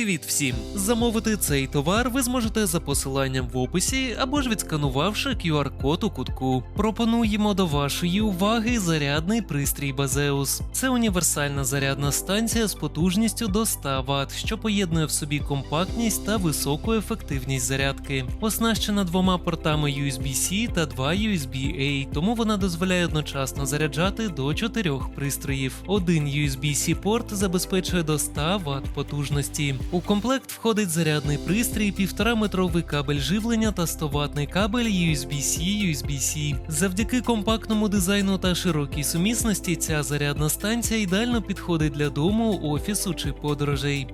Привіт всім! Замовити цей товар ви зможете за посиланням в описі або ж відсканувавши QR-код у кутку. Пропонуємо до вашої уваги зарядний пристрій Базеус. Це універсальна зарядна станція з потужністю до 100 Вт, що поєднує в собі компактність та високу ефективність зарядки. Оснащена двома портами USB-C та два USB-A, тому вона дозволяє одночасно заряджати до чотирьох пристроїв. Один USB-C порт забезпечує до 100 Вт потужності. У комплект входить зарядний пристрій, 1,5-метровий кабель живлення та 100-ваттний кабель USB-C USB-C. Завдяки компактному дизайну та широкій сумісності ця зарядна станція ідеально підходить для дому, офісу чи подорожей.